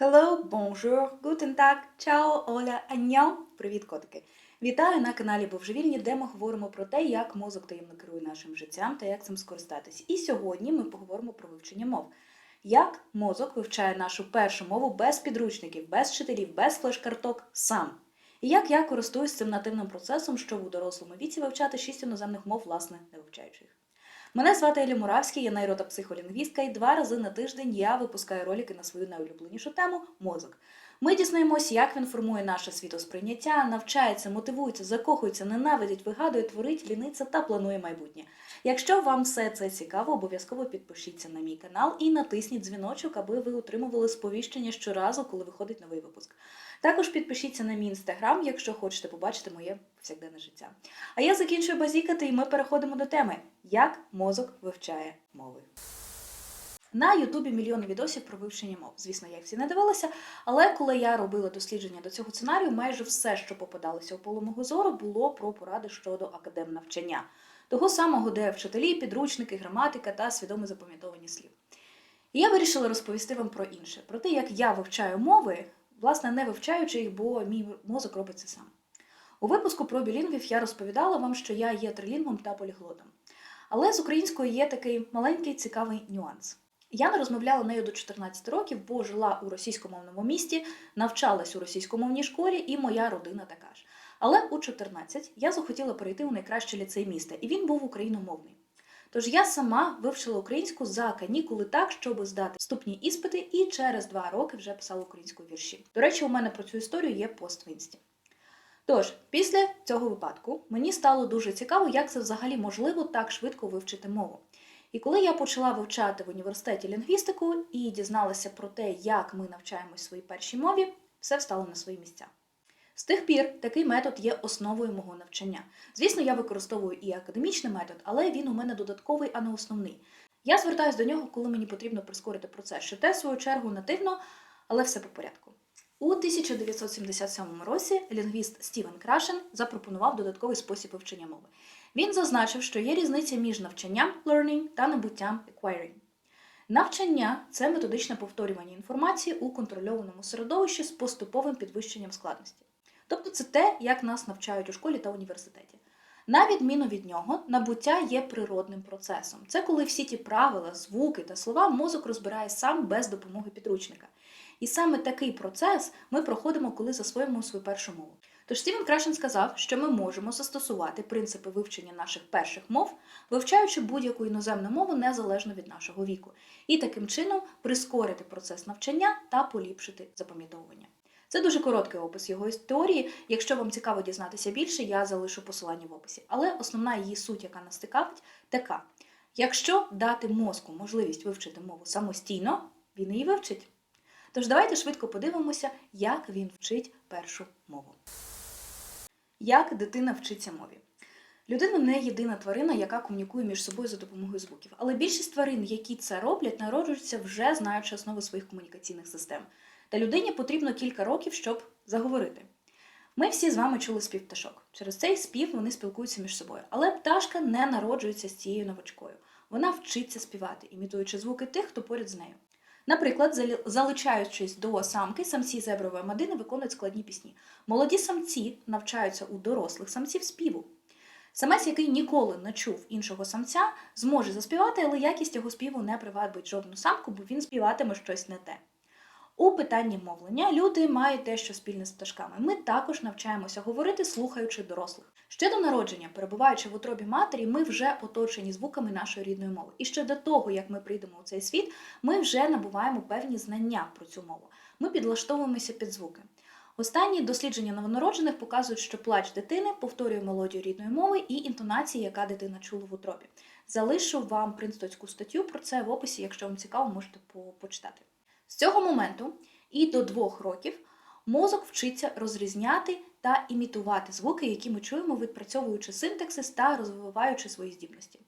Hello, bonjour, guten tag, ciao, оля, аньян. Привіт, котики! Вітаю на каналі Бовжевільні, де ми говоримо про те, як мозок таємно керує нашим життям та як цим скористатись. І сьогодні ми поговоримо про вивчення мов. Як мозок вивчає нашу першу мову без підручників, без вчителів, без флеш-карток сам. І як я користуюсь цим нативним процесом, щоб у дорослому віці вивчати шість іноземних мов, власне, не вивчаючи їх. Мене звати Елі Муравський, я нейротопсихолінгвістка, і два рази на тиждень я випускаю ролики на свою найулюбленішу тему мозок. Ми дізнаємося, як він формує наше світосприйняття, навчається, мотивується, закохується, ненавидить, вигадує, творить, ліниться та планує майбутнє. Якщо вам все це цікаво, обов'язково підпишіться на мій канал і натисніть дзвіночок, аби ви отримували сповіщення щоразу, коли виходить новий випуск. Також підпишіться на мій інстаграм, якщо хочете побачити моє повсякденне життя. А я закінчую базікати, і ми переходимо до теми: як мозок вивчає мови. На Ютубі мільйони відосів про вивчення мов. Звісно, я їх всі не дивилася, але коли я робила дослідження до цього сценарію, майже все, що попадалося у поле мого зору, було про поради щодо академнавчання. Того самого, де вчителі, підручники, граматика та свідоме запам'ятовані слів. І я вирішила розповісти вам про інше, про те, як я вивчаю мови, власне, не вивчаючи їх, бо мій мозок робить це сам. У випуску про білінгвів я розповідала вам, що я є трилінгвом та поліглотом. Але з українською є такий маленький цікавий нюанс. Я не розмовляла нею до 14 років, бо жила у російськомовному місті, навчалась у російськомовній школі, і моя родина така ж. Але у 14 я захотіла перейти у найкращий ліцей міста, і він був україномовний. Тож я сама вивчила українську за канікули так, щоб здати вступні іспити, і через два роки вже писала українською вірші. До речі, у мене про цю історію є пост в інсті. Тож, після цього випадку мені стало дуже цікаво, як це взагалі можливо так швидко вивчити мову. І коли я почала вивчати в університеті лінгвістику і дізналася про те, як ми навчаємось своїй першій мові, все встало на свої місця. З тих пір такий метод є основою мого навчання. Звісно, я використовую і академічний метод, але він у мене додатковий, а не основний. Я звертаюся до нього, коли мені потрібно прискорити процес, що те, в свою чергу, нативно, але все по порядку. У 1977 році лінгвіст Стівен Крашен запропонував додатковий спосіб вивчення мови. Він зазначив, що є різниця між навчанням learning та набуттям acquiring. Навчання це методичне повторювання інформації у контрольованому середовищі з поступовим підвищенням складності. Тобто це те, як нас навчають у школі та університеті. На відміну від нього, набуття є природним процесом. Це коли всі ті правила, звуки та слова мозок розбирає сам без допомоги підручника. І саме такий процес ми проходимо, коли засвоїмо свою першу мову. Тож Стівен Крашен сказав, що ми можемо застосувати принципи вивчення наших перших мов, вивчаючи будь-яку іноземну мову незалежно від нашого віку, і таким чином прискорити процес навчання та поліпшити запам'ятовування. Це дуже короткий опис його історії. Якщо вам цікаво дізнатися більше, я залишу посилання в описі. Але основна її суть, яка нас цікавить, така: якщо дати мозку можливість вивчити мову самостійно, він її вивчить. Тож давайте швидко подивимося, як він вчить першу мову. Як дитина вчиться мові? Людина не єдина тварина, яка комунікує між собою за допомогою звуків. Але більшість тварин, які це роблять, народжуються вже знаючи основи своїх комунікаційних систем. Та людині потрібно кілька років, щоб заговорити. Ми всі з вами чули спів пташок. Через цей спів вони спілкуються між собою. Але пташка не народжується з цією новачкою. Вона вчиться співати, імітуючи звуки тих, хто поряд з нею. Наприклад, залучаючись до самки, самці зебрової мадини виконують складні пісні. Молоді самці навчаються у дорослих самців співу. Самець, який ніколи не чув іншого самця, зможе заспівати, але якість його співу не привабить жодну самку, бо він співатиме щось не те. У питанні мовлення люди мають дещо спільне з пташками. Ми також навчаємося говорити, слухаючи дорослих. Ще до народження, перебуваючи в утробі матері, ми вже оточені звуками нашої рідної мови. І ще до того, як ми прийдемо у цей світ, ми вже набуваємо певні знання про цю мову. Ми підлаштовуємося під звуки. Останні дослідження новонароджених показують, що плач дитини повторює мелодію рідної мови і інтонації, яка дитина чула в утробі. Залишу вам принстоцьку статтю про це в описі, якщо вам цікаво, можете почитати. З цього моменту і до двох років мозок вчиться розрізняти та імітувати звуки, які ми чуємо, відпрацьовуючи синтаксис та розвиваючи свої здібності.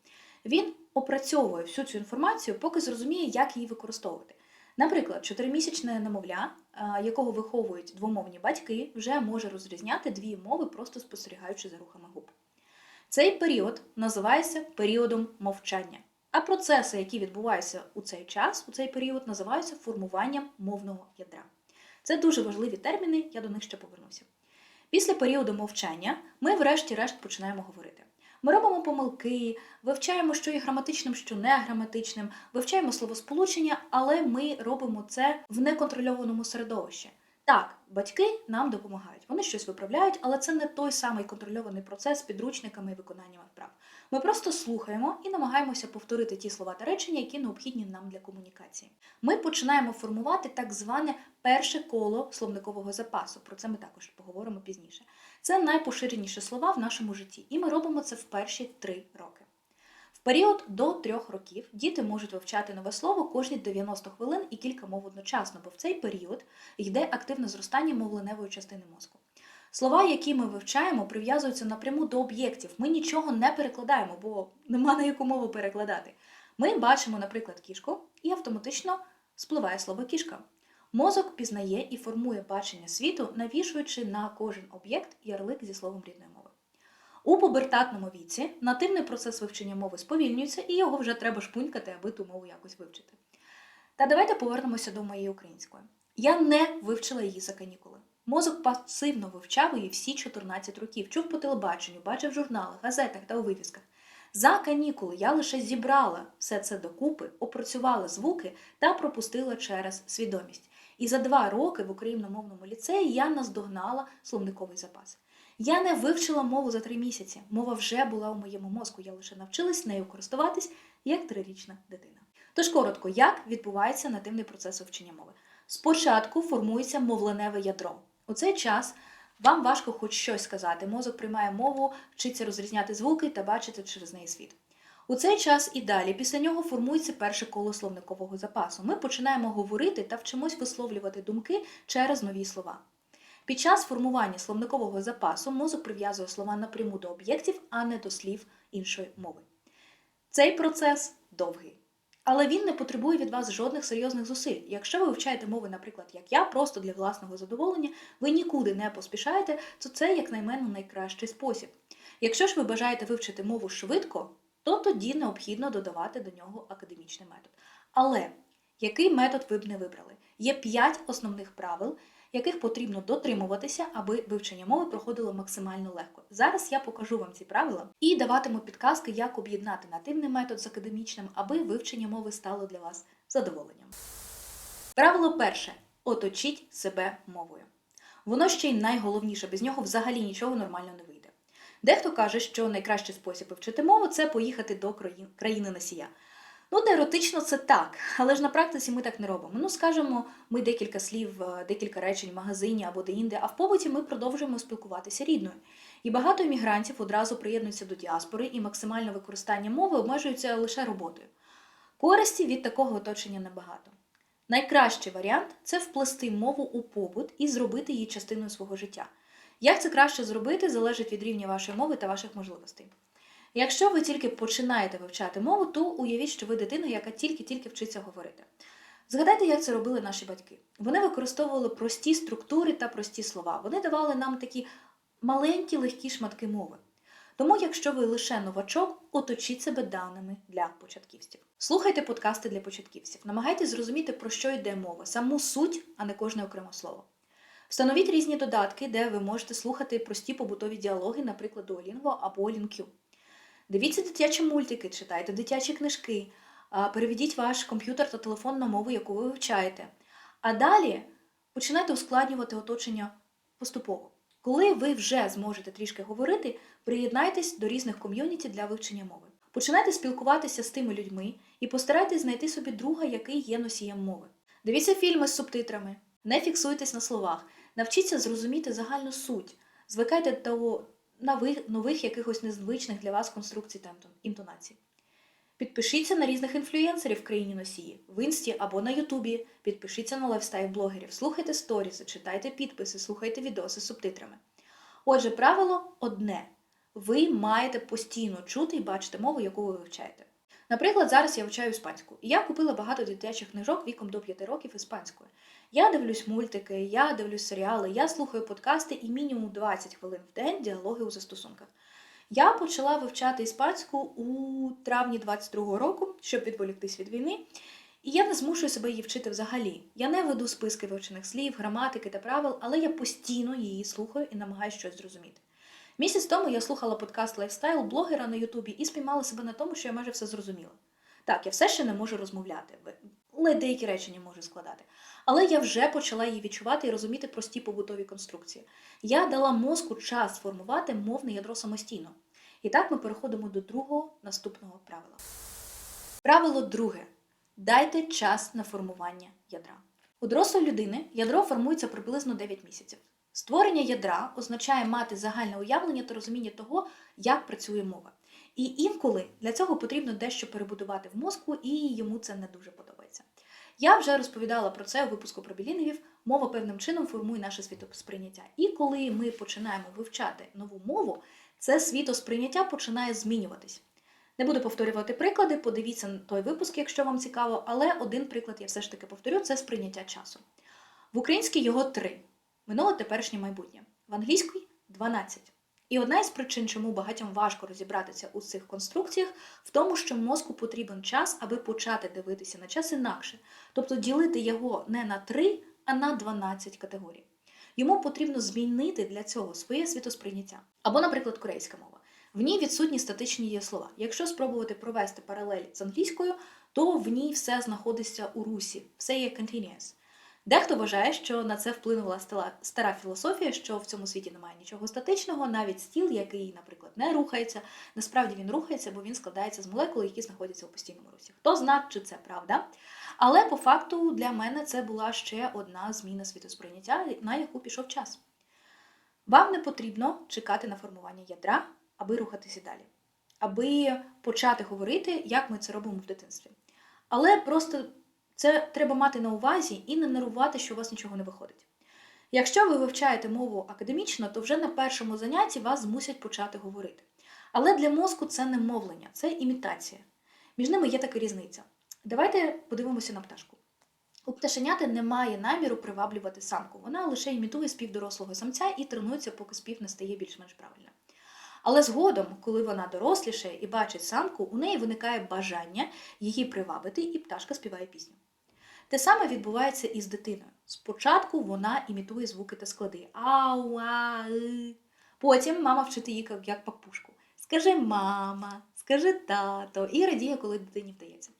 Він опрацьовує всю цю інформацію, поки зрозуміє, як її використовувати. Наприклад, чотиримісячне немовля, якого виховують двомовні батьки, вже може розрізняти дві мови, просто спостерігаючи за рухами губ. Цей період називається періодом мовчання. А процеси, які відбуваються у цей час, у цей період, називаються формуванням мовного ядра. Це дуже важливі терміни, я до них ще повернуся. Після періоду мовчання ми, врешті-решт, починаємо говорити. Ми робимо помилки, вивчаємо, що є граматичним, що не граматичним, вивчаємо словосполучення, але ми робимо це в неконтрольованому середовищі. Так, батьки нам допомагають, вони щось виправляють, але це не той самий контрольований процес з підручниками і виконанням вправ. Ми просто слухаємо і намагаємося повторити ті слова та речення, які необхідні нам для комунікації. Ми починаємо формувати так зване перше коло словникового запасу. Про це ми також поговоримо пізніше. Це найпоширеніші слова в нашому житті, і ми робимо це в перші три роки. В період до трьох років діти можуть вивчати нове слово кожні 90 хвилин і кілька мов одночасно, бо в цей період йде активне зростання мовленевої частини мозку. Слова, які ми вивчаємо, прив'язуються напряму до об'єктів. Ми нічого не перекладаємо, бо нема на яку мову перекладати. Ми бачимо, наприклад, кішку, і автоматично спливає слово кішка. Мозок пізнає і формує бачення світу, навішуючи на кожен об'єкт ярлик зі словом рідної мови. У пубертатному віці нативний процес вивчення мови сповільнюється, і його вже треба шпунькати, аби ту мову якось вивчити. Та давайте повернемося до моєї української. Я не вивчила її за канікули. Мозок пасивно вивчав її всі 14 років, чув по телебаченню, бачив в журналах, газетах та у вивісках. За канікули я лише зібрала все це докупи, опрацювала звуки та пропустила через свідомість. І за два роки в україномовному ліцеї я наздогнала словниковий запас. Я не вивчила мову за три місяці. Мова вже була у моєму мозку. Я лише навчилась нею користуватись як трирічна дитина. Тож коротко, як відбувається нативний процес вивчення мови? Спочатку формується мовленеве ядро. У цей час вам важко хоч щось сказати. Мозок приймає мову, вчиться розрізняти звуки та бачити через неї світ. У цей час і далі після нього формується перше коло словникового запасу. Ми починаємо говорити та вчимось висловлювати думки через нові слова. Під час формування словникового запасу мозок прив'язує слова напряму до об'єктів, а не до слів іншої мови. Цей процес довгий. Але він не потребує від вас жодних серйозних зусиль. Якщо ви вивчаєте мови, наприклад, як я, просто для власного задоволення, ви нікуди не поспішаєте, то це, як на мене, найкращий спосіб. Якщо ж ви бажаєте вивчити мову швидко, то тоді необхідно додавати до нього академічний метод. Але який метод ви б не вибрали? Є п'ять основних правил, яких потрібно дотримуватися, аби вивчення мови проходило максимально легко. Зараз я покажу вам ці правила і даватиму підказки, як об'єднати нативний метод з академічним, аби вивчення мови стало для вас задоволенням. Правило перше: оточіть себе мовою. Воно ще й найголовніше, без нього взагалі нічого нормально не вийде. Дехто каже, що найкращий спосіб вивчити мову це поїхати до країни носія. Ну, теоретично це так, але ж на практиці ми так не робимо. Ну, скажемо, ми декілька слів, е, декілька речень в магазині або де-інде, а в побуті ми продовжуємо спілкуватися рідною. І багато іммігрантів одразу приєднуються до діаспори, і максимальне використання мови обмежується лише роботою. Користі від такого оточення небагато. Найкращий варіант це вплести мову у побут і зробити її частиною свого життя. Як це краще зробити, залежить від рівня вашої мови та ваших можливостей. Якщо ви тільки починаєте вивчати мову, то уявіть, що ви дитина, яка тільки-тільки вчиться говорити. Згадайте, як це робили наші батьки. Вони використовували прості структури та прості слова. Вони давали нам такі маленькі легкі шматки мови. Тому, якщо ви лише новачок, оточіть себе даними для початківців. Слухайте подкасти для початківців. Намагайтесь зрозуміти, про що йде мова, саму суть, а не кожне окреме слово. Встановіть різні додатки, де ви можете слухати прості побутові діалоги, наприклад, Duolingo або LinQ. Дивіться дитячі мультики, читайте дитячі книжки, переведіть ваш комп'ютер та телефон на мову, яку ви вивчаєте. А далі починайте ускладнювати оточення поступово. Коли ви вже зможете трішки говорити, приєднайтесь до різних ком'юніті для вивчення мови. Починайте спілкуватися з тими людьми і постарайтесь знайти собі друга, який є носієм мови. Дивіться фільми з субтитрами, не фіксуйтесь на словах, навчіться зрозуміти загальну суть, звикайте до нових, нових якихось незвичних для вас конструкцій та інтонацій. Підпишіться на різних інфлюєнсерів в країні носії, в інсті або на Ютубі. Підпишіться на лайфстайл-блогерів, слухайте сторізи, читайте підписи, слухайте відоси з субтитрами. Отже, правило одне: ви маєте постійно чути і бачити мову, яку ви вивчаєте. Наприклад, зараз я вивчаю іспанську, і я купила багато дитячих книжок віком до 5 років іспанською. Я дивлюсь мультики, я дивлюсь серіали, я слухаю подкасти і мінімум 20 хвилин в день діалоги у застосунках. Я почала вивчати іспанську у травні 22-го року, щоб відволіктись від війни. І я не змушую себе її вчити взагалі. Я не веду списки вивчених слів, граматики та правил, але я постійно її слухаю і намагаюся щось зрозуміти. Місяць тому я слухала подкаст лайфстайл блогера на Ютубі і спіймала себе на тому, що я майже все зрозуміла. Так, я все ще не можу розмовляти, ледь деякі речення можу складати. Але я вже почала її відчувати і розуміти прості побутові конструкції. Я дала мозку час сформувати мовне ядро самостійно. І так ми переходимо до другого наступного правила. Правило друге. Дайте час на формування ядра. У дорослої людини ядро формується приблизно 9 місяців. Створення ядра означає мати загальне уявлення та розуміння того, як працює мова. І інколи для цього потрібно дещо перебудувати в мозку, і йому це не дуже подобається. Я вже розповідала про це у випуску про білінгвів. Мова певним чином формує наше світосприйняття. І коли ми починаємо вивчати нову мову, це світосприйняття починає змінюватись. Не буду повторювати приклади, подивіться на той випуск, якщо вам цікаво, але один приклад я все ж таки повторю це сприйняття часу. В українській його три: минуле, теперішнє майбутнє. В англійській 12. І одна із причин, чому багатьом важко розібратися у цих конструкціях, в тому, що мозку потрібен час, аби почати дивитися на час інакше, тобто ділити його не на 3, а на 12 категорій. Йому потрібно змінити для цього своє світосприйняття. Або, наприклад, корейська мова. В ній відсутні статичні дієслова. Якщо спробувати провести паралель з англійською, то в ній все знаходиться у русі, все є continuous. Дехто вважає, що на це вплинула стара філософія, що в цьому світі немає нічого статичного, навіть стіл, який, наприклад, не рухається. Насправді він рухається, бо він складається з молекул, які знаходяться у постійному русі. Хто знає, чи це правда? Але по факту для мене це була ще одна зміна світосприйняття, на яку пішов час. Вам не потрібно чекати на формування ядра, аби рухатися далі, аби почати говорити, як ми це робимо в дитинстві. Але просто це треба мати на увазі і не нервувати, що у вас нічого не виходить. Якщо ви вивчаєте мову академічно, то вже на першому занятті вас змусять почати говорити. Але для мозку це не мовлення, це імітація. Між ними є така різниця. Давайте подивимося на пташку. У пташеняти немає наміру приваблювати самку. Вона лише імітує спів дорослого самця і тренується, поки спів не стає більш-менш правильним. Але згодом, коли вона доросліше і бачить самку, у неї виникає бажання її привабити, і пташка співає пісню. Те саме відбувається і з дитиною. Спочатку вона імітує звуки та склади. Ау, а, и. Потім мама вчить її як папушку. Скажи мама, скажи тато, і радіє, коли дитині вдається.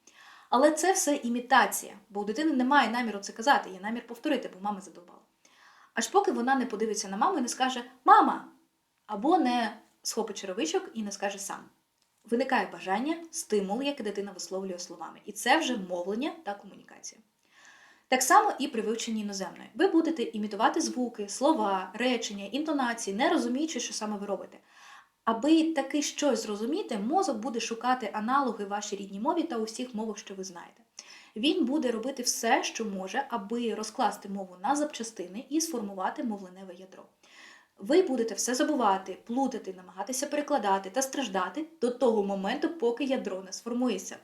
Але це все імітація, бо у дитини немає наміру це казати, є намір повторити, бо мама задовбала. Аж поки вона не подивиться на маму і не скаже Мама! або не схопить черевичок і не скаже сам. Виникає бажання, стимул, який дитина висловлює словами. І це вже мовлення та комунікація. Так само і при вивченні іноземної. Ви будете імітувати звуки, слова, речення, інтонації, не розуміючи, що саме ви робите. Аби таки щось зрозуміти, мозок буде шукати аналоги вашій рідній мові та усіх мовах, що ви знаєте. Він буде робити все, що може, аби розкласти мову на запчастини і сформувати мовленеве ядро. Ви будете все забувати, плутати, намагатися перекладати та страждати до того моменту, поки ядро не сформується.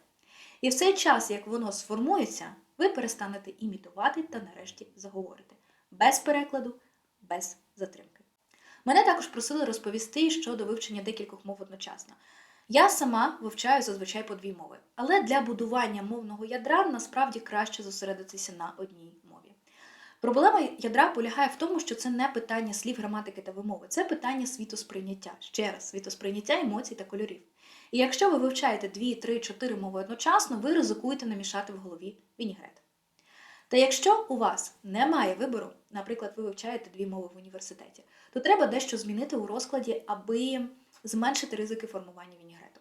І в цей час, як воно сформується, ви перестанете імітувати та нарешті заговорите. Без перекладу, без затримки. Мене також просили розповісти щодо вивчення декількох мов одночасно. Я сама вивчаю зазвичай по дві мови, але для будування мовного ядра насправді краще зосередитися на одній мові. Проблема ядра полягає в тому, що це не питання слів, граматики та вимови, це питання світосприйняття. Ще раз, світосприйняття емоцій та кольорів. І якщо ви вивчаєте 2, 3, 4 мови одночасно, ви ризикуєте намішати в голові вінігрет. Та якщо у вас немає вибору, наприклад, ви вивчаєте дві мови в університеті, то треба дещо змінити у розкладі, аби зменшити ризики формування вінігрету.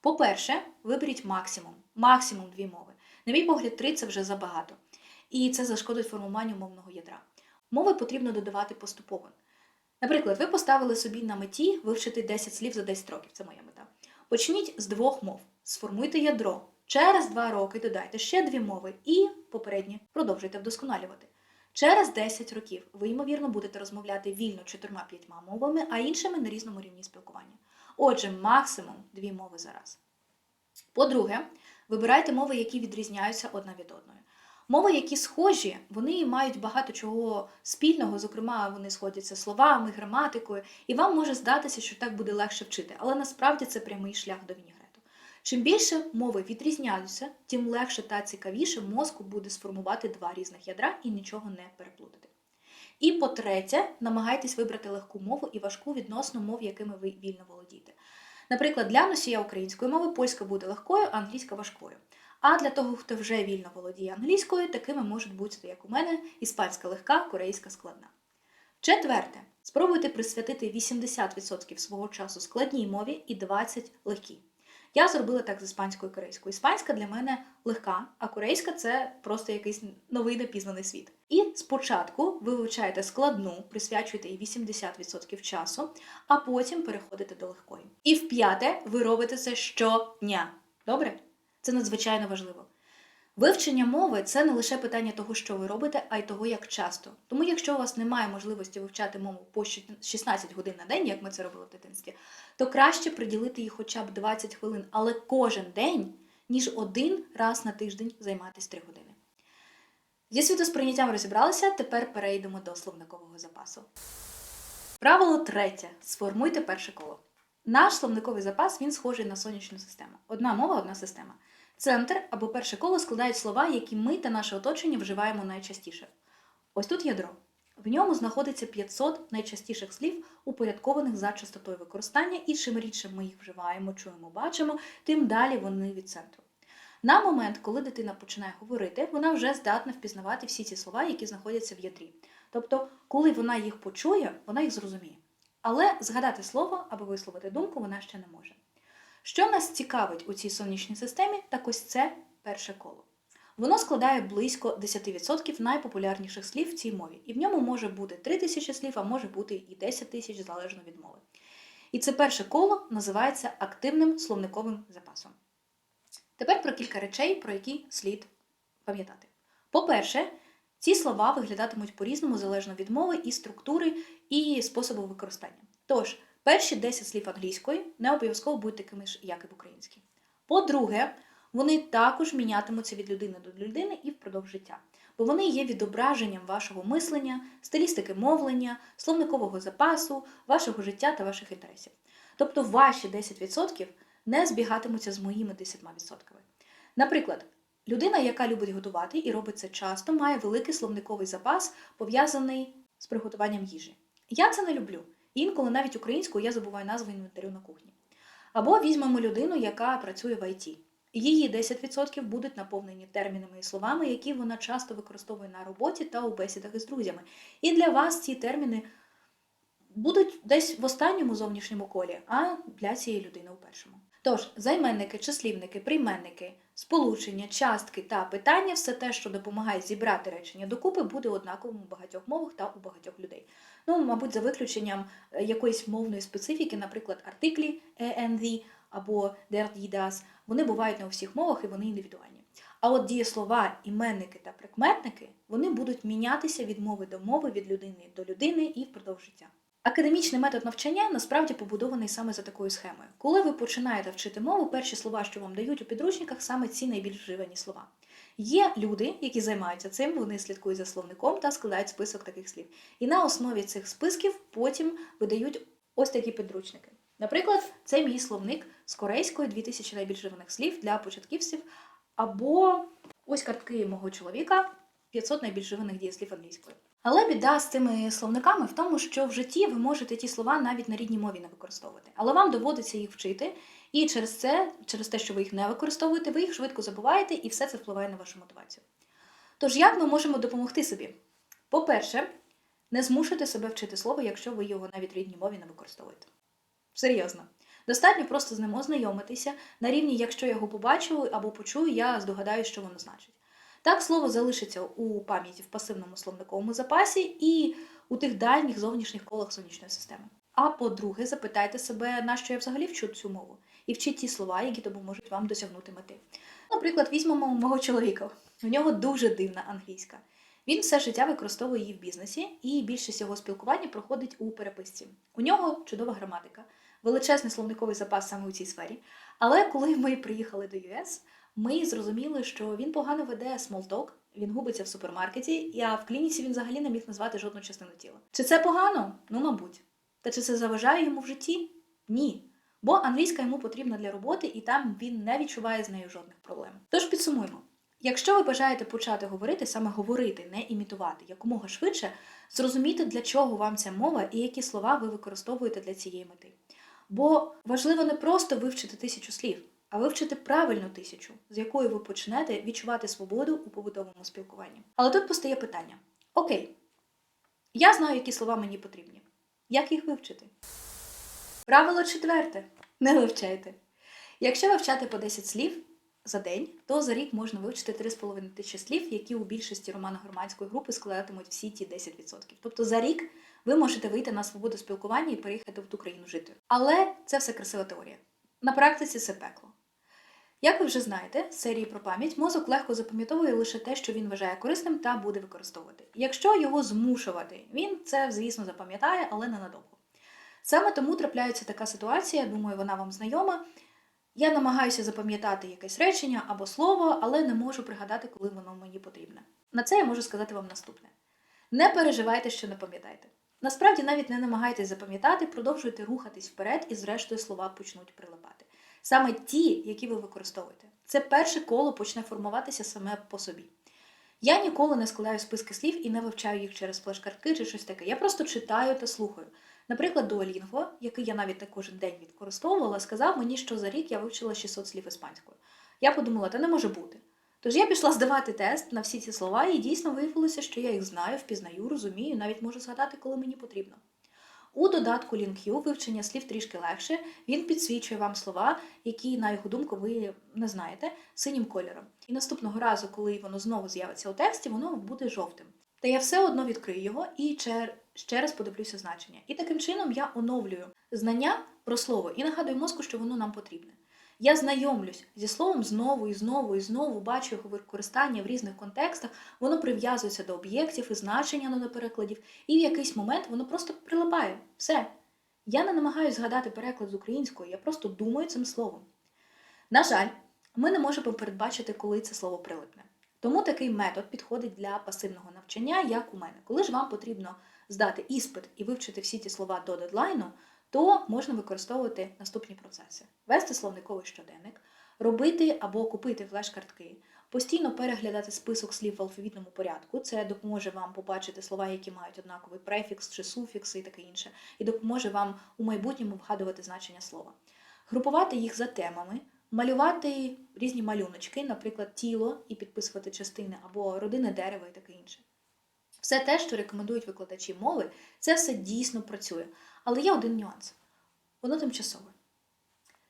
По-перше, виберіть максимум, максимум дві мови. На мій погляд, три це вже забагато. І це зашкодить формуванню мовного ядра. Мови потрібно додавати поступово. Наприклад, ви поставили собі на меті вивчити 10 слів за 10 років, це моя мета. Почніть з двох мов, сформуйте ядро. Через два роки додайте ще дві мови і попередні продовжуйте вдосконалювати. Через 10 років ви, ймовірно, будете розмовляти вільно чотирма-п'ятьма мовами, а іншими на різному рівні спілкування. Отже, максимум дві мови за раз. По-друге, вибирайте мови, які відрізняються одна від одної. Мови, які схожі, вони мають багато чого спільного, зокрема, вони сходяться словами, граматикою, і вам може здатися, що так буде легше вчити, але насправді це прямий шлях до вінігрету. Чим більше мови відрізняються, тим легше та цікавіше мозку буде сформувати два різних ядра і нічого не переплутати. І по-третє, намагайтесь вибрати легку мову і важку відносно мов, якими ви вільно володієте. Наприклад, для носія української мови польська буде легкою, а англійська важкою. А для того, хто вже вільно володіє англійською, такими можуть бути, як у мене, іспанська легка, корейська складна. Четверте, спробуйте присвятити 80% свого часу складній мові і 20% легкій. Я зробила так з іспанською і корейською. Іспанська для мене легка, а корейська це просто якийсь новий непізнаний світ. І спочатку ви вивчаєте складну, присвячуєте їй 80% часу, а потім переходите до легкої. І в п'яте, ви робите це щодня. Добре? Це надзвичайно важливо. Вивчення мови це не лише питання того, що ви робите, а й того, як часто. Тому, якщо у вас немає можливості вивчати мову по 16 годин на день, як ми це робили в дитинстві, то краще приділити їй хоча б 20 хвилин, але кожен день, ніж один раз на тиждень займатися 3 години. Зі світосприйняттям розібралися, тепер перейдемо до словникового запасу. Правило третє. Сформуйте перше коло. Наш словниковий запас він схожий на сонячну систему. Одна мова, одна система. Центр або перше коло складають слова, які ми та наше оточення вживаємо найчастіше. Ось тут ядро. В ньому знаходиться 500 найчастіших слів, упорядкованих за частотою використання, і чим рідше ми їх вживаємо, чуємо, бачимо, тим далі вони від центру. На момент, коли дитина починає говорити, вона вже здатна впізнавати всі ці слова, які знаходяться в ядрі. Тобто, коли вона їх почує, вона їх зрозуміє. Але згадати слово або висловити думку вона ще не може. Що нас цікавить у цій сонячній системі, так ось це перше коло. Воно складає близько 10% найпопулярніших слів в цій мові, і в ньому може бути 3 тисячі слів, а може бути і 10 тисяч залежно від мови. І це перше коло називається активним словниковим запасом. Тепер про кілька речей, про які слід пам'ятати. По-перше, ці слова виглядатимуть по-різному залежно від мови і структури і способу використання. Тож, перші 10 слів англійської не обов'язково будуть такими ж, як і в українській. По-друге, вони також мінятимуться від людини до людини і впродовж життя, бо вони є відображенням вашого мислення, стилістики мовлення, словникового запасу, вашого життя та ваших інтересів. Тобто ваші 10% не збігатимуться з моїми 10%. Наприклад, людина, яка любить готувати і робить це часто, має великий словниковий запас, пов'язаний з приготуванням їжі. Я це не люблю. Інколи навіть українською я забуваю назви інвентарю на кухні. Або візьмемо людину, яка працює в ІТ. Її 10% будуть наповнені термінами і словами, які вона часто використовує на роботі та у бесідах із друзями. І для вас ці терміни будуть десь в останньому зовнішньому колі, а для цієї людини у першому. Тож, займенники, числівники, прийменники, сполучення, частки та питання все те, що допомагає зібрати речення докупи, буде однаковим у багатьох мовах та у багатьох людей. Ну, мабуть, за виключенням е, якоїсь мовної специфіки, наприклад, артиклі ENV або der, die, das, вони бувають не у всіх мовах і вони індивідуальні. А от дієслова, іменники та прикметники вони будуть мінятися від мови до мови, від людини до людини і впродовж життя. Академічний метод навчання насправді побудований саме за такою схемою. Коли ви починаєте вчити мову, перші слова, що вам дають у підручниках, саме ці найбільш вживані слова. Є люди, які займаються цим, вони слідкують за словником та складають список таких слів. І на основі цих списків потім видають ось такі підручники. Наприклад, це мій словник з корейської 2000 найбільш вживаних слів для початківців, або ось картки мого чоловіка 500 найбільш вживаних дієслів англійською. Але біда з цими словниками в тому, що в житті ви можете ті слова навіть на рідній мові не використовувати, але вам доводиться їх вчити, і через це, через те, що ви їх не використовуєте, ви їх швидко забуваєте, і все це впливає на вашу мотивацію. Тож, як ми можемо допомогти собі? По-перше, не змушуйте себе вчити слово, якщо ви його навіть в рідній мові не використовуєте. Серйозно. Достатньо просто з ним ознайомитися на рівні, якщо я його побачу або почую, я здогадаюся, що воно значить. Так слово залишиться у пам'яті в пасивному словниковому запасі і у тих дальніх зовнішніх колах сонячної системи. А по-друге, запитайте себе, на що я взагалі вчу цю мову, і вчіть ті слова, які допоможуть вам досягнути мети. Наприклад, візьмемо мого чоловіка. У нього дуже дивна англійська. Він все життя використовує її в бізнесі, і більшість його спілкування проходить у переписці. У нього чудова граматика, величезний словниковий запас саме у цій сфері. Але коли ми приїхали до ЮС, ми зрозуміли, що він погано веде смолток, він губиться в супермаркеті, а в клініці він взагалі не міг назвати жодну частину тіла. Чи це погано? Ну, мабуть. Та чи це заважає йому в житті? Ні. Бо англійська йому потрібна для роботи, і там він не відчуває з нею жодних проблем. Тож підсумуємо. Якщо ви бажаєте почати говорити, саме говорити, не імітувати, якомога швидше, зрозуміти, для чого вам ця мова і які слова ви використовуєте для цієї мети. Бо важливо не просто вивчити тисячу слів, а вивчити правильну тисячу, з якої ви почнете відчувати свободу у побутовому спілкуванні. Але тут постає питання: Окей, я знаю, які слова мені потрібні. Як їх вивчити? Правило четверте: не вивчайте. Якщо вивчати по 10 слів за день, то за рік можна вивчити 3,5 тисячі слів, які у більшості романо-громадської групи складатимуть всі ті 10%. Тобто за рік ви можете вийти на свободу спілкування і переїхати в ту країну жити. Але це все красива теорія. На практиці це пекло. Як ви вже знаєте, з серії про пам'ять мозок легко запам'ятовує лише те, що він вважає корисним та буде використовувати. Якщо його змушувати, він це, звісно, запам'ятає, але ненадовго. Саме тому трапляється така ситуація, думаю, вона вам знайома. Я намагаюся запам'ятати якесь речення або слово, але не можу пригадати, коли воно мені потрібне. На це я можу сказати вам наступне: не переживайте, що не пам'ятаєте. Насправді навіть не намагайтесь запам'ятати, продовжуйте рухатись вперед, і зрештою слова почнуть прилипати. Саме ті, які ви використовуєте. Це перше коло почне формуватися саме по собі. Я ніколи не складаю списки слів і не вивчаю їх через флеш-картки чи щось таке. Я просто читаю та слухаю. Наприклад, Duolingo, який я навіть не кожен день використовувала, сказав мені, що за рік я вивчила 600 слів іспанською. Я подумала, та не може бути. Тож я пішла здавати тест на всі ці слова, і дійсно виявилося, що я їх знаю, впізнаю, розумію, навіть можу згадати, коли мені потрібно. У додатку LinkU вивчення слів трішки легше, він підсвічує вам слова, які, на його думку, ви не знаєте, синім кольором. І наступного разу, коли воно знову з'явиться у тексті, воно буде жовтим. Та я все одно відкрию його і ще раз подивлюся значення. І таким чином я оновлюю знання про слово і нагадую мозку, що воно нам потрібне. Я знайомлюсь зі словом знову і знову і знову бачу його використання в різних контекстах, воно прив'язується до об'єктів і значення на перекладів, і в якийсь момент воно просто прилипає. Все. Я не намагаюся згадати переклад з української, я просто думаю цим словом. На жаль, ми не можемо передбачити, коли це слово прилипне. Тому такий метод підходить для пасивного навчання, як у мене. Коли ж вам потрібно здати іспит і вивчити всі ті слова до дедлайну, то можна використовувати наступні процеси: вести словниковий щоденник, робити або купити флеш-картки, постійно переглядати список слів в алфавітному порядку. Це допоможе вам побачити слова, які мають однаковий префікс чи суфікс і таке інше, і допоможе вам у майбутньому вгадувати значення слова. Групувати їх за темами, малювати різні малюночки, наприклад, тіло і підписувати частини або родинне дерево і таке інше. Все те, що рекомендують викладачі мови, це все дійсно працює. Але є один нюанс: воно тимчасове.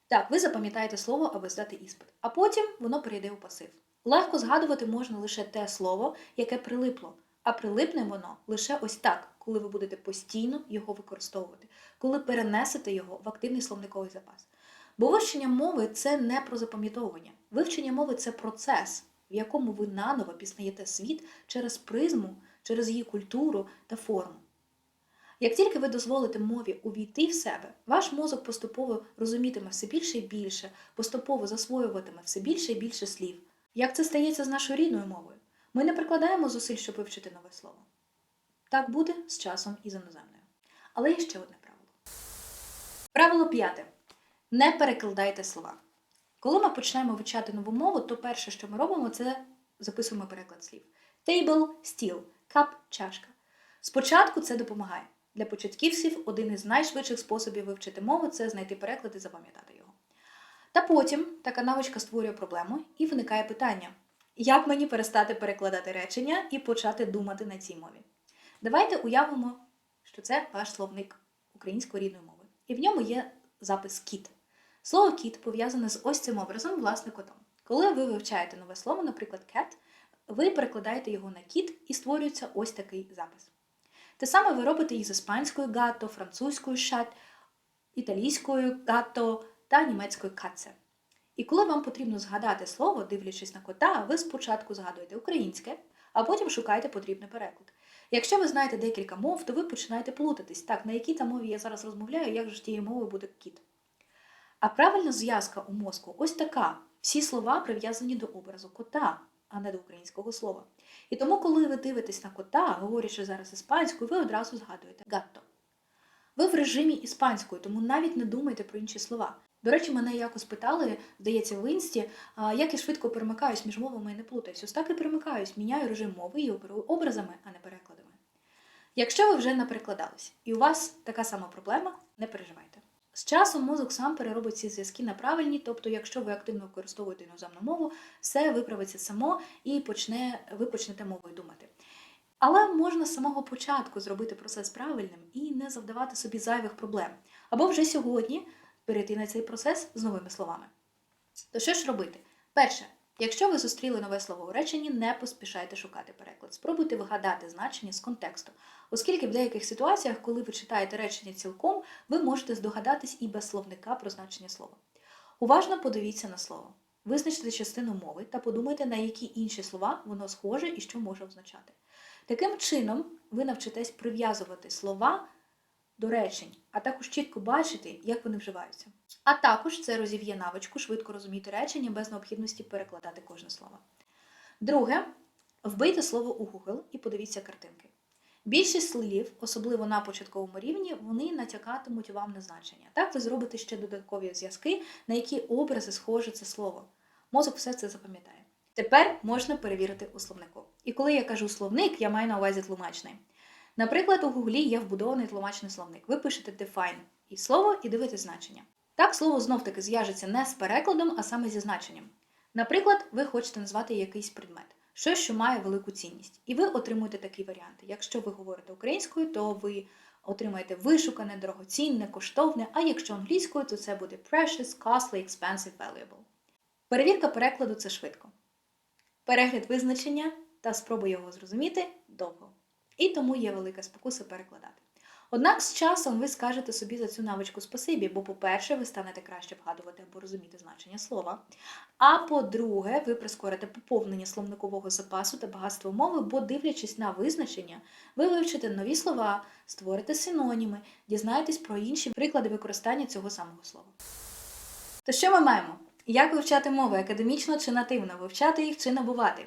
Так, ви запам'ятаєте слово, аби здати іспит, а потім воно перейде у пасив. Легко згадувати можна лише те слово, яке прилипло, а прилипне воно лише ось так, коли ви будете постійно його використовувати, коли перенесете його в активний словниковий запас. Бо вивчення мови це не про запам'ятовування. Вивчення мови це процес, в якому ви наново пізнаєте світ через призму, через її культуру та форму. Як тільки ви дозволите мові увійти в себе, ваш мозок поступово розумітиме все більше і більше, поступово засвоюватиме все більше і більше слів. Як це стається з нашою рідною мовою? Ми не прикладаємо зусиль, щоб вивчити нове слово. Так буде з часом і з іноземною. Але є ще одне правило. Правило п'яте. Не перекладайте слова. Коли ми почнемо вивчати нову мову, то перше, що ми робимо, це записуємо переклад слів. Table – стіл, cup – чашка. Спочатку це допомагає. Для початківців один із найшвидших способів вивчити мову це знайти переклад і запам'ятати його. Та потім така навичка створює проблему і виникає питання: як мені перестати перекладати речення і почати думати на цій мові? Давайте уявимо, що це ваш словник української рідної мови. І в ньому є запис кіт. Слово кіт пов'язане з ось цим образом, власне, котом. Коли ви вивчаєте нове слово, наприклад, cat, ви перекладаєте його на кіт і створюється ось такий запис. Те саме ви робите і з іспанською гато, французькою шат, італійською гато та німецькою каце. І коли вам потрібно згадати слово, дивлячись на кота, ви спочатку згадуєте українське, а потім шукаєте потрібний переклад. Якщо ви знаєте декілька мов, то ви починаєте плутатись. Так, на якій там мові я зараз розмовляю, як же тією мовою буде кіт. А правильна зв'язка у мозку ось така: всі слова прив'язані до образу кота, а не до українського слова. І тому, коли ви дивитесь на кота, говорячи зараз іспанською, ви одразу згадуєте гатто. Ви в режимі іспанської, тому навіть не думайте про інші слова. До речі, мене якось питали, здається, в інсті, як я швидко перемикаюсь між мовами і не плутаюсь. Ось так і перемикаюсь, міняю режим мови і оперую образами, а не перекладами. Якщо ви вже не перекладались, і у вас така сама проблема, не переживайте. З часом мозок сам переробить ці зв'язки на правильні, тобто, якщо ви активно використовуєте іноземну мову, все виправиться само і почне, ви почнете мовою думати. Але можна з самого початку зробити процес правильним і не завдавати собі зайвих проблем. Або вже сьогодні перейти на цей процес з новими словами. То що ж робити? Перше, якщо ви зустріли нове слово у реченні, не поспішайте шукати переклад. Спробуйте вигадати значення з контексту, оскільки в деяких ситуаціях, коли ви читаєте речення цілком, ви можете здогадатись і без словника про значення слова. Уважно подивіться на слово. Визначте частину мови та подумайте, на які інші слова воно схоже і що може означати. Таким чином, ви навчитесь прив'язувати слова до речень, а також чітко бачити, як вони вживаються. А також це розів'є навичку швидко розуміти речення без необхідності перекладати кожне слово. Друге, вбийте слово у Google і подивіться картинки. Більшість слів, особливо на початковому рівні, вони натякатимуть вам на значення. Так ви зробите ще додаткові зв'язки, на які образи схоже це слово. Мозок все це запам'ятає. Тепер можна перевірити у словнику. І коли я кажу словник, я маю на увазі тлумачний. Наприклад, у Гуглі є вбудований тлумачний словник. Ви пишете define і слово і дивитесь значення. Так слово знов-таки зв'яжеться не з перекладом, а саме зі значенням. Наприклад, ви хочете назвати якийсь предмет, щось, що має велику цінність, і ви отримуєте такі варіанти. Якщо ви говорите українською, то ви отримаєте вишукане, дорогоцінне, коштовне, а якщо англійською, то це буде precious, costly, expensive, valuable. Перевірка перекладу це швидко. Перегляд визначення та спроба його зрозуміти довго. І тому є велика спокуса перекладати. Однак з часом ви скажете собі за цю навичку спасибі, бо, по-перше, ви станете краще вгадувати або розуміти значення слова. А по-друге, ви прискорите поповнення словникового запасу та багатство мови, бо, дивлячись на визначення, ви вивчите нові слова, створите синоніми, дізнаєтесь про інші приклади використання цього самого слова. То що ми маємо? Як вивчати мови академічно чи нативно, вивчати їх чи набувати?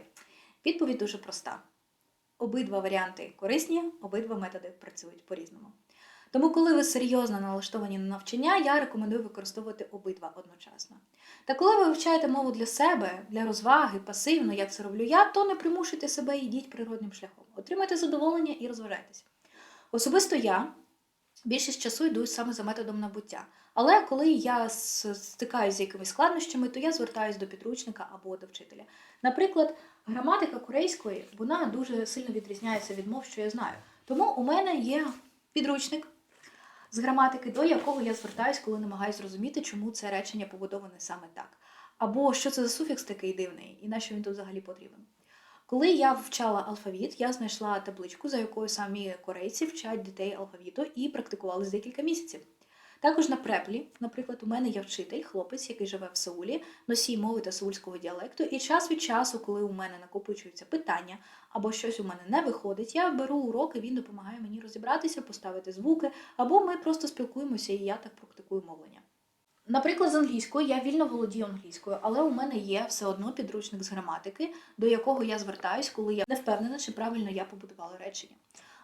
Відповідь дуже проста. Обидва варіанти корисні, обидва методи працюють по-різному. Тому, коли ви серйозно налаштовані на навчання, я рекомендую використовувати обидва одночасно. Та коли ви вивчаєте мову для себе, для розваги, пасивно, як це роблю я, то не примушуйте себе і йдіть природним шляхом. Отримайте задоволення і розважайтеся. Особисто я більшість часу йду саме за методом набуття. Але коли я стикаюся з якимись складнощами, то я звертаюся до підручника або до вчителя. Наприклад, граматика корейської вона дуже сильно відрізняється від мов, що я знаю. Тому у мене є підручник з граматики, до якого я звертаюсь, коли намагаюся зрозуміти, чому це речення побудоване саме так. Або що це за суфікс такий дивний, і на що він тут взагалі потрібен. Коли я вчала алфавіт, я знайшла табличку, за якою самі корейці вчать дітей алфавіту і практикували з декілька місяців. Також на преплі, наприклад, у мене є вчитель, хлопець, який живе в Сеулі, носій мови та сеульського діалекту, і час від часу, коли у мене накопичуються питання або щось у мене не виходить, я беру уроки, він допомагає мені розібратися, поставити звуки, або ми просто спілкуємося, і я так практикую мовлення. Наприклад, з англійською я вільно володію англійською, але у мене є все одно підручник з граматики, до якого я звертаюсь, коли я не впевнена, чи правильно я побудувала речення.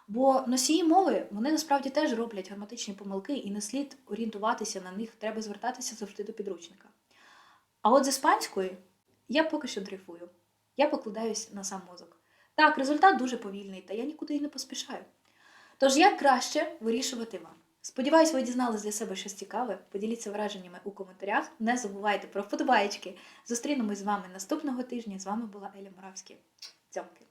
Бо носії мови вони насправді теж роблять граматичні помилки, і не слід орієнтуватися на них, треба звертатися завжди до підручника. А от з іспанської я поки що дрейфую. Я покладаюсь на сам мозок. Так, результат дуже повільний, та я нікуди й не поспішаю. Тож як краще вирішувати вам? Сподіваюсь, ви дізнались для себе щось цікаве. Поділіться враженнями у коментарях. Не забувайте про вподобайки. Зустрінемось з вами наступного тижня. З вами була Еля Моравська. Цьомки.